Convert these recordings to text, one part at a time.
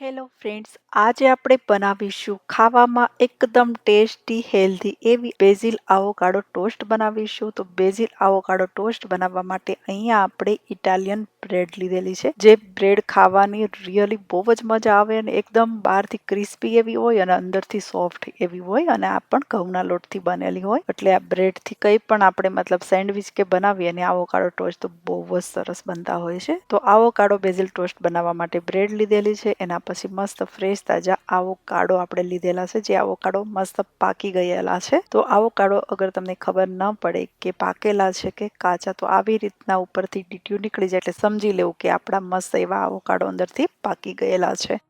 Hello friends આજે આપણે બનાવીશું ખાવામાં એકદમ ટેસ્ટી હેલ્ધી એવી બેઝિલ આવોકાડો ટોસ્ટ બનાવીશું. તો બેઝિલ આવોકાડો ટોસ્ટ બનાવવા માટે અહીંયા આપણે ઇટાલિયન બ્રેડ લીધેલી છે, જે બ્રેડ ખાવાની રિયલી બહુ જ મજા આવે અને એકદમ બહારથી ક્રિસ્પી એવી હોય અને અંદરથી સોફ્ટ એવી હોય અને આ પણ ઘઉંના લોટથી બનેલી હોય. એટલે આ બ્રેડથી કંઈ પણ આપણે મતલબ સેન્ડવિચ કે બનાવીએ અને આવોકાડો ટોસ્ટ તો બહુ જ સરસ બનતા હોય છે. તો આવોકાડો બેઝિલ ટોસ્ટ બનાવવા માટે બ્રેડ લીધેલી છે, એના પછી મસ્ત ફ્રેશ તાજા આવો કાળો આપણે લીધેલા છે. જે આવો કાળો મસ્ત પાકી ગયેલા છે. તો આવો કાળો અગર તમને ખબર ન પડે કે પાકેલા છે કે કાચા, તો આવી રીતના ઉપરથી ડીટ્યુ નીકળી જાય એટલે સમજી લેવું કે આપણા મસ્ત એવા આવો કાળો અંદરથી પાકી ગયેલા છે.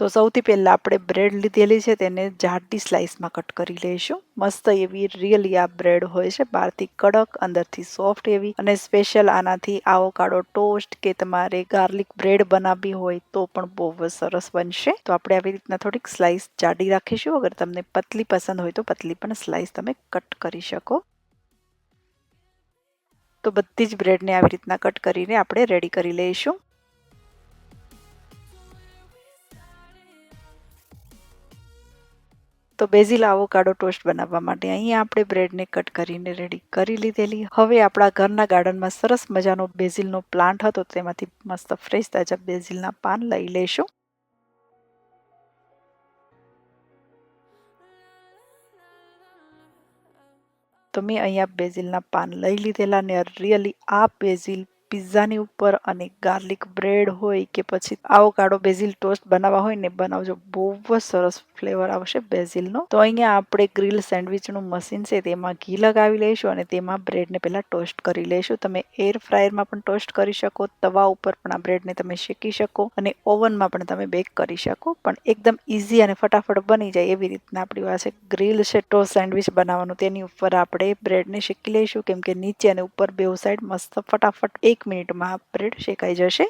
તો સૌથી પહેલાં આપણે બ્રેડ લીધેલી છે તેને જાડી સ્લાઇસમાં કટ કરી લઈશું. મસ્ત એવી રિયલી આ બ્રેડ હોય છે, બહારથી કડક, અંદરથી સોફ્ટ એવી અને સ્પેશિયલ આનાથી આવો કાળો ટોસ્ટ કે તમારે ગાર્લિક બ્રેડ બનાવવી હોય તો પણ બહુ જ સરસ બનશે. તો આપણે આવી રીતના થોડીક સ્લાઇસ જાડી રાખીશું. અગર તમને પતલી પસંદ હોય તો પતલી પણ સ્લાઇસ તમે કટ કરી શકો. તો બધી જ બ્રેડને આવી રીતના કટ કરીને આપણે રેડી કરી લઈશું. તો બેઝિલ આવોકાડો ટોસ્ટ બનાવવા માટે અહીંયા આપણે બ્રેડને કટ કરીને રેડી કરી લીધેલી. હવે આપણા ઘરના ગાર્ડનમાં સરસ મજાનો બેઝિલનો પ્લાન્ટ હતો, તેમાંથી મસ્ત ફ્રેશ તાજા બેઝિલના પાન લઈ લઈશું તો મેં અહીંયા બેઝિલના પાન લઈ લીધેલા ને રિયલી આ બેઝિલ પિઝાની ઉપર અને ગાર્લિક બ્રેડ હોય કે પછી આવોકાડો બેઝિલ ટોસ્ટ બનાવવા હોય ને બનાવજો. બહુ જ સરસ ફ્લેવર આવશે બેઝિલનો. તો અહીંયા આપણે ગ્રીલ સેન્ડવિચનું મશીન છે, તેમાં ઘી લગાવી લઈશું અને તેમાં બ્રેડને પહેલાં ટોસ્ટ કરી લઈશું. તમે એર ફ્રાયરમાં પણ ટોસ્ટ કરી શકો, તવા ઉપર પણ આ બ્રેડને તમે શેકી શકો અને ઓવનમાં પણ તમે બેક કરી શકો. પણ એકદમ ઇઝી અને ફટાફટ બની જાય એવી રીતના આપણી પાસે ગ્રીલ છે, ટોસ્ટ સેન્ડવિચ બનાવવાનું. તેની ઉપર આપણે બ્રેડને શેકી લઈશું, કેમ કે નીચે અને ઉપર બેઉ સાઈડ મસ્ત ફટાફટ એક એક મિનિટમાં બ્રેડ શેકાઈ જશે.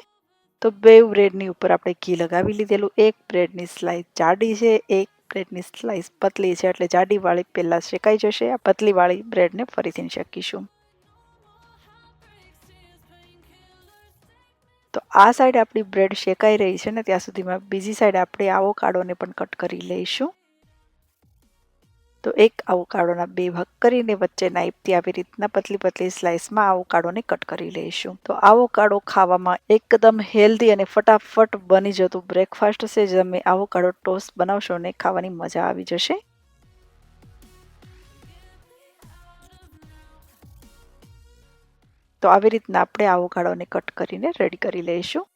તો બે બ્રેડની ઉપર આપણે ઘી લગાવી લીધેલું. એક બ્રેડની સ્લાઇસ જાડી છે, એક બ્રેડની સ્લાઇસ પતલી છે, એટલે જાડીવાળી પહેલાં શેકાઈ જશે. આ પતલીવાળી બ્રેડને ફરીથી શેકીશું. તો આ સાઈડ આપણી બ્રેડ શેકાઈ રહી છે ને, ત્યાં સુધીમાં બીજી સાઈડ આપણે આવો કાળોને પણ કટ કરી લઈશું. તો એક આવકાડોના બે ભાગ કરીને વચ્ચે નાઈફથી આવી રીતના પતલી પતલી સ્લાઇસમાં આવકાડોને કટ કરી લઈશું. તો આવકાડો ખાવામાં એકદમ હેલ્ધી અને ફટાફટ બની જતું બ્રેકફાસ્ટ છે. તમે આવકાડો ટોસ્ટ બનાવશો ને ખાવાની મજા આવી જશે. તો આવી રીતના આપણે આવકાડોને કટ કરીને રેડી કરી લઈશું.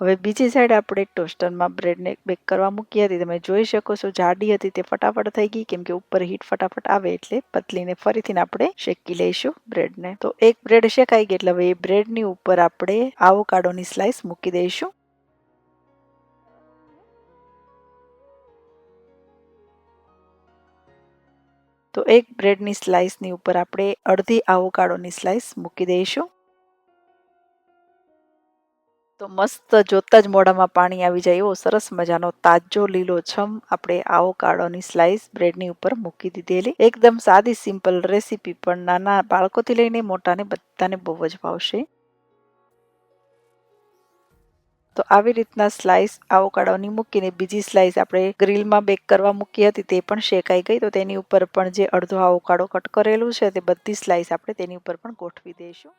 હવે બીજી સાઈડ આપણે ટોસ્ટરમાં બ્રેડને બેક કરવા મૂકી હતી. તમે જોઈ શકો છો, જાડી હતી તે ફટાફટ થઈ ગઈ, કેમ કે ઉપર હીટ ફટાફટ આવે એટલે પતલીને ફરીથી આપણે શેકી લઈશું બ્રેડને તો એક બ્રેડ શેકાઈ ગઈ એટલે હવે એ બ્રેડની ઉપર આપણે આવોકાડોની સ્લાઇસ મૂકી દઈશું. તો એક બ્રેડની સ્લાઇસની ઉપર આપણે અડધી આવોકાડોની સ્લાઇસ મૂકી દઈશું. તો મસ્ત જોતા જ મોઢામાં પાણી આવી જાય. એવો સરસ મજાનો તાજો, લીલો છમ આપણે આવો કાળોની સ્લાઇસ બ્રેડની ઉપર મૂકી દીધેલી. એકદમ સાદી સિમ્પલ રેસીપી પણ નાના બાળકોથી લઈને મોટાને બધાને બહુ જ ભાવશે. તો આવી રીતના સ્લાઇસ આવોકાડોની મૂકીને બીજી સ્લાઇસ આપણે ગ્રીલમાં બેક કરવા મૂકી હતી તે પણ શેકાઈ ગઈ. તો તેની ઉપર પણ જે અડધો આવોકાડો કટ કરેલું છે તે બધી સ્લાઇસ આપણે તેની ઉપર પણ ગોઠવી દઈશું.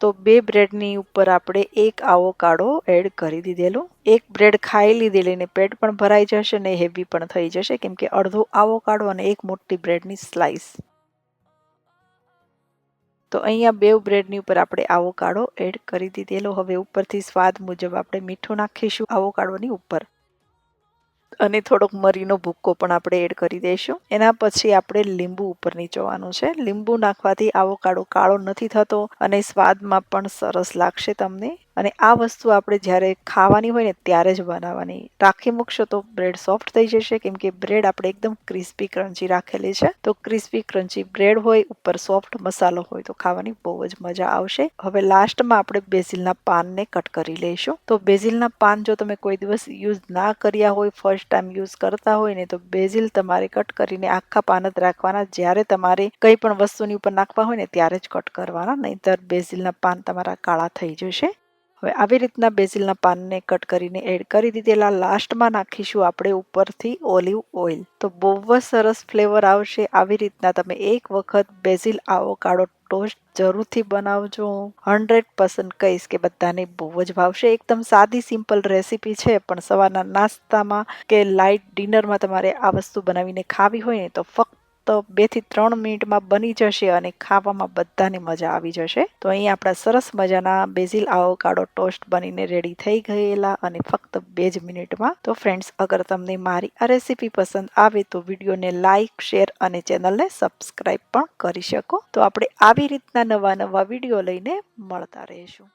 તો બે બ્રેડની ઉપર આપણે એક આવો કાળો એડ કરી દીધેલો. એક બ્રેડ ખાઈ લીધેલી ને પેટ પણ ભરાઈ જશે ને હેવી પણ થઈ જશે, કેમ કે અડધો આવો કાળો અને એક મોટી બ્રેડની સ્લાઇસ તો અહીંયા બે બ્રેડની ઉપર આપણે આવો કાળો એડ કરી દીધેલો. હવે ઉપરથી સ્વાદ મુજબ આપણે મીઠું નાખીશું આવો કાળોની ઉપર. અને થોડોક મરીનો ભૂક્કો પણ આપણે એડ કરી દઈશું. એના પછી આપણે લીંબુ ઉપર નીચોવાનું છે. લીંબુ નાખવાથી આવો કાળો કાળો નથી થતો અને સ્વાદમાં પણ સરસ લાગશે તમને. અને આ વસ્તુ આપણે જ્યારે ખાવાની હોય ને, ત્યારે જ બનાવવાની. રાખી મૂકશો તો બ્રેડ સોફ્ટ થઈ જશે, કેમ કે બ્રેડ આપણે એકદમ ક્રિસ્પી ક્રન્ચી રાખેલી છે. તો ક્રિસ્પી ક્રન્ચી બ્રેડ હોય, ઉપર સોફ્ટ મસાલો હોય, તો ખાવાની બહુ જ મજા આવશે. હવે લાસ્ટમાં આપણે બેઝિલના પાનને કટ કરી લઈશું. તો બેઝિલના પાન જો તમે કોઈ દિવસ યુઝ ના કર્યા હોય ફર્સ્ટ ટાઈમ યુઝ કરતા હોય ને, તો બેઝિલ તમારે કટ કરીને આખા પાન જ રાખવાના. જ્યારે તમારે કંઈ પણ વસ્તુની ઉપર નાખવા હોય ને, ત્યારે જ કટ કરવાના. નહીંતર બેઝિલના પાન તમારા કાળા થઈ જશે. હવે આવી રીતના બેઝિલના પાનને કટ કરીને એડ કરી દીધેલા લાસ્ટમાં નાખીશું આપણે ઉપરથી ઓલિવ ઓઇલ. તો બહુ જ સરસ ફ્લેવર આવશે આવી રીતના તમે એક વખત બેઝિલ આવોકાડો ટોસ્ટ જરૂરથી બનાવજો. હંડ્રેડ પર્સન્ટ કહીશ કે બધાને બહુ જ ભાવશે. એકદમ સાદી, સિમ્પલ રેસીપી છે, પણ સવારના નાસ્તામાં કે લાઇટ ડિનરમાં તમારે આ વસ્તુ બનાવીને ખાવી હોય ને તો ફક્ત તો બેથી ત્રણ મિનિટમાં બની જશે અને ખાવામાં બધાને મજા આવી જશે. તો અહીં આપણા સરસ મજાના બેઝિલ આવોકાડો ટોસ્ટ બનીને રેડી થઈ ગયેલા અને ફક્ત બે જ મિનિટમાં. તો ફ્રેન્ડ્સ, અગર તમને મારી આ રેસીપી પસંદ આવે તો વિડીયોને લાઇક શેર અને ચેનલને સબસ્ક્રાઈબ પણ કરી શકો. તો આપણે આવી રીતના નવા નવા વીડિયો લઈને મળતા રહીશું.